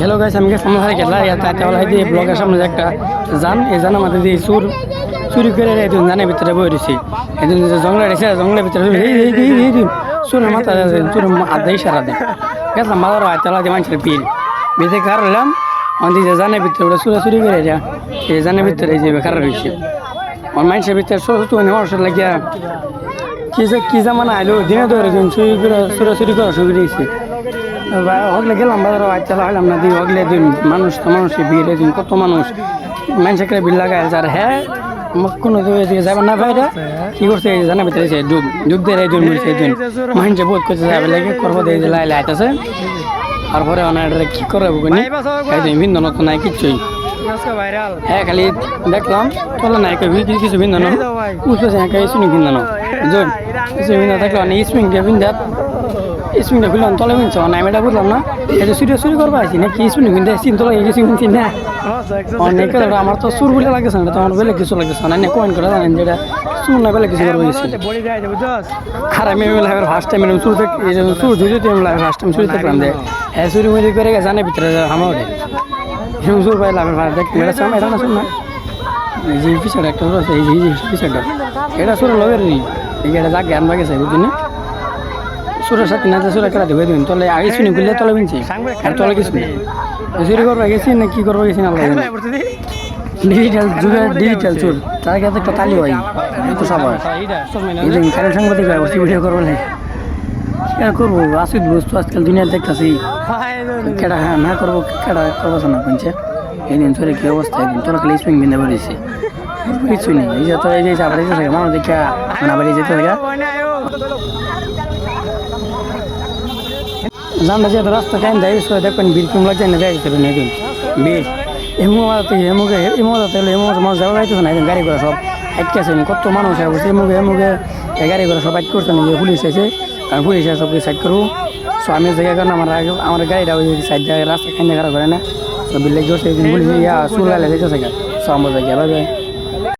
Hello guys আমি গেছিলাম হারে গেলা ইয়া তাতে হলো এই ব্লগের সামনে যে একটা জান এই জান আমাদের যে চুর, চুরি করে একদিন জানের ভিতরে বই রয়েছে। একদিন যে জঙ্গলে রেখে জঙ্গলের ভিতরে চুরের মাথা চুর আধা ইশারা দেয় গেছিলাম বাজার আয়তলা দিয়ে মানুষের পিল বেঁধে কার হলাম। আমাদের যে জানের ভিতরে ওটা চুরা চুরি করে এটা এই জানের ভিতরে যে বেকার রয়েছে। আমার মানুষের ভিতরে ছোট ছোট মানুষের লাগিয়া। কি যে, কি জামানা আইলো, দিনে ধরে চুরি করে, চুরা চুরি করা শুরু দিয়েছে হগলে গেলাম বাজারে আইতে হলাম না দিই হগলে দিন মানুষ তো মানুষের ভিড়ে দিন কত মানুষ। মানুষের ভিড় লাগায় যার হ্যাঁ? কোনো দিকে যাবে না ভাইরা। কি করছে জানা ভিতরে সে ডুব ডুব দিয়ে দিন মরছে দিন মানুষে বোধ করছে যাবে লাগে করব দিয়ে যে লাইলে আইতেছে। তারপরে অনেক কি করে বুকুনি ভিন্ন নতুন নাই কিচ্ছুই। হ্যাঁ খালি দেখলাম চলে না কিছু কিছু ভিন্ন না। উঠেছে একটা ভিন্ন না। বুঝলেন ভিন্ন থাকলে অনেক স্প্রিং দিয়ে স্প্রিংটা খুললাম তলে ভিনছে অনেক আমি এটা বুঝলাম না। এটা চুরি চুরি করব আছি নাকি স্প্রিং ভিন্দে চিন তলে গেছি ভিনছি না অনেক আমার তো সুর বলে লাগেছে না তো আমার বেলে কিছু লাগেছে না না কয়েন করে জানেন যেটা? সুর না বেলে কিছু করব গেছি। খারাপ আমি লাগে ফার্স্ট টাইম সুর দেখ সুর ধুয়ে আমি লাগে ফার্স্ট টাইম চুরি দেখলাম যে হ্যাঁ চুরি মুড়ি করে জানে ভিতরে আমার সুর পাইলাম দেখ এটা সামনে এটা না শুন না। এই যে পিছনে একটা আছে, এই যে এই যে পিছনটা এটা সুর লগের নি। এটা যাক জ্ঞান বাগেছে বুঝলি না? সুরের সাথে না সুরে কেটে দেবে দিন তলে আগে শুনি গুলে তলে বিনছি আর তলে কিছু নেই চুরি করবা গেছি না কি করবা গেছি না ডিজিটাল যুগে ডিজিটাল চুর। তার কাছে একটা তালি হয় এই তো সব হয়। এই যে কারেন্ট সাংবাদিক ভিডিও করব না কি আর করব? আসিদ বস্তু আজকাল দুনিয়া দেখতেছি। কেডা হ্যাঁ না করব কেডা করব না পঞ্চায়েত এই দিন চলে কি অবস্থা একদিন তোরা খালি স্প্রিং বিন্দা বলেছি কিছু নেই। এই যে তো এই যে আবার যেতে থাকে মানুষ দেখে না বাড়ি যেতে থাকে জানটা যে রাস্তা কেন দেয় সো দেখবেন বীর কুমলা কেন দেয় দিতে না দিন বীর এমু মাতে এমুকে এমু মাতে হলে এমু মানুষ যাওয়া যাইতেছে না একদিন গাড়ি করে সব আটকে আছে কত মানুষ আছে এমুকে এমুকে গাড়ি করে সব আটকে করছে না পুলিশ আছে কারণ পুলিশ আছে সবকে সাইড করব। সো আমি জায়গা কারণ আমার আগে আমার গাড়িটা ওই সাইড রাস্তা খাইতে খারাপ করে না সব বিল্লে জোরছে পুলিশ ইয়া সুর গালে যেতেছে সো আমরা জায়গা ভাই